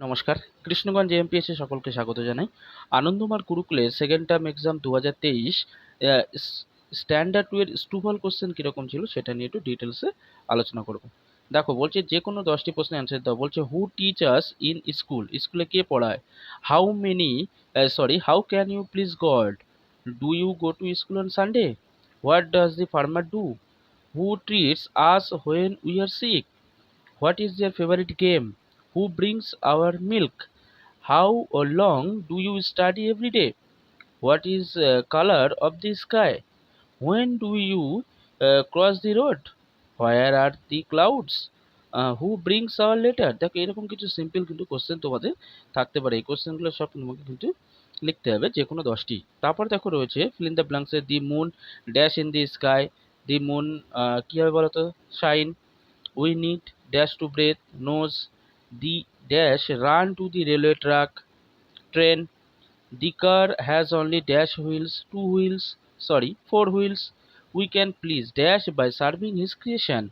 নমস্কার। কৃষ্ণগঞ্জ এমপিএসে সকলকে স্বাগত জানাই। আনন্দমার গুরুকুলে সেকেন্ড টার্ম এক্সাম দু হাজার তেইশ স্ট্যান্ডার্ড টু এর কোশ্চেন কীরকম ছিল সেটা নিয়ে একটু ডিটেলসে আলোচনা করব। দেখো, বলছে যে কোনো দশটি প্রশ্নের অ্যান্সার দাও। বলছে হু টিচার্স ইন স্কুল স্কুলে কে পড়ায়? How many sorry how can you please god do you go to school on Sunday what does the farmer do who treats us when we are sick what is their favourite game who brings our milk how oh long do you study every day what is colour of the sky when do you cross the road where are the clouds who brings our letter দেখো, এরকম কিছু simple কিন্তু question তোমাদের থাকতে পারে। এই কোশ্চেনগুলো সব তোমাকে কিন্তু লিখতে হবে যে কোনো দশটি। তারপর দেখো রয়েছে fill in the ব্লাংসের the moon dash in the sky the moon কী হবে বলতো? Shine we need dash to breathe nose the dash run to the railway track train. The car has only dash wheels, two wheels, sorry, four wheels. We can please dash by serving his creation.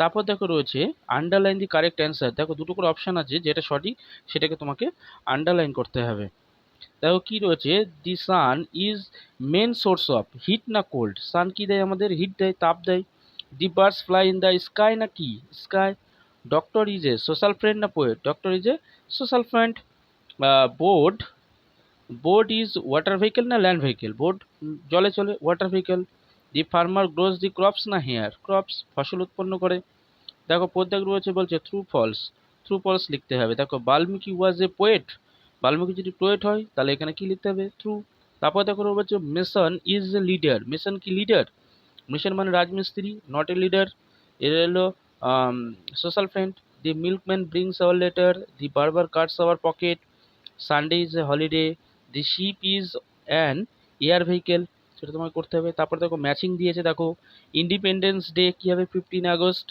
তারপর দেখো রয়েছে underline the correct answer দেখো দুটো করে option আছে, যেটা সঠিক সেটাকে তোমাকে আন্ডারলাইন করতে হবে। দেখো কি রয়েছে? The sun is main source of heat না কোল্ড সান কি দেয় আমাদের? হিট দেয়, তাপ দেয়। The birds fly in the sky না কি? Sky doctor is a social friend না poet doctor is a social friend board board is water vehicle না ল্যান্ড ভেহিকেল বোর্ড জলে চলে water vehicle the farmer grows the crops না hair crops ফসল উৎপন্ন করে। দেখো প্রত্যেক রয়েছে বলছে থ্রু ফলস থ্রু ফলস লিখতে হবে। দেখো, Valmiki was a poet Valmiki যদি পোয়েট হয়, তাহলে এখানে কি লিখতে হবে? থ্রু তারপর দেখো রয়েছে mason is a leader mason কি লিডার মিশন মানে রাজমিস্ত্রি নট এ লিডার এর হলো um, social friend the milkman brings our letter the barber cuts our pocket sunday is a holiday the sheep is an air vehicle সেটা তোমাকে করতে হবে। তারপর দেখো ম্যাচিং দিয়েছে দেখো ইন্ডিপেন্ডেন্স ডে কী হবে? Fifteen August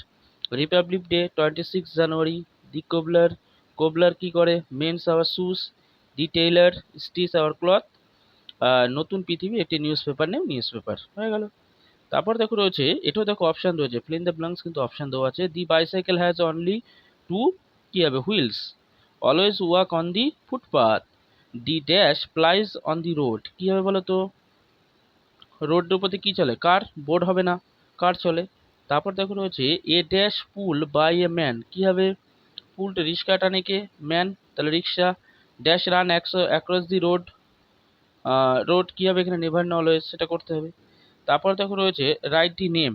republic day twenty six January the cobbler cobbler কী করে? Mends our shoes the tailor stitch our cloth নতুন পৃথিবী একটি newspaper name newspaper হয়ে গেল। তারপর দেখো রয়েছে, এটাও দেখো অপশান রয়েছে ফিল ইন দ্য ব্লাঙ্কস কিন্তু অপশান দেওয়া আছে the bicycle has only two কী হবে wheels always walk on the footpath the dash plies on the road কী হবে বলো তো রোডের উপরে কী চলে কার বোর্ড হবে না কার চলে, তারপর দেখো রয়েছে a dash pull by a man কী হবে পুলটা রিক্সা টানে কে ম্যান তাহলে রিক্সা ড্যাশ রান একশো অ্যাক্রস দি রোড রোড কী হবে এখানে নেভার অলওয়েজ সেটা করতে হবে। তারপর দেখো রয়েছে রাইট দি নেম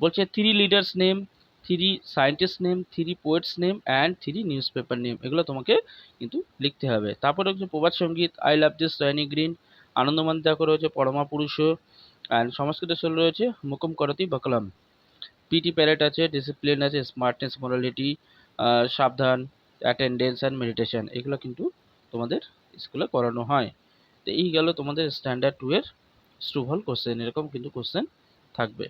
বলছে three leaders name three scientist name three poets name and three newspaper name এগুলো তোমাকে কিন্তু লিখতে হবে। তারপর রয়েছে প্রবাদ সংগীত আই লাভ দিস সয়নি গ্রিন আনন্দমান দেখো রয়েছে, পরমা পুরুষ অ্যান্ড সংস্কৃত শৈল রয়েছে, মুকুম করতি বকলাম। পিটি প্যারেট আছে ডিসিপ্লিন আছে স্মার্টনেস মোরালিটি সাবধান অ্যাটেন্ডেন্স অ্যান্ড মেডিটেশন এগুলো কিন্তু তোমাদের স্কুলে করানো হয়। তো এই গেল তোমাদের স্ট্যান্ডার্ড টু এর স্ট্রুভল কোশ্চেন এরকম কিন্তু কোশ্চেন থাকবে।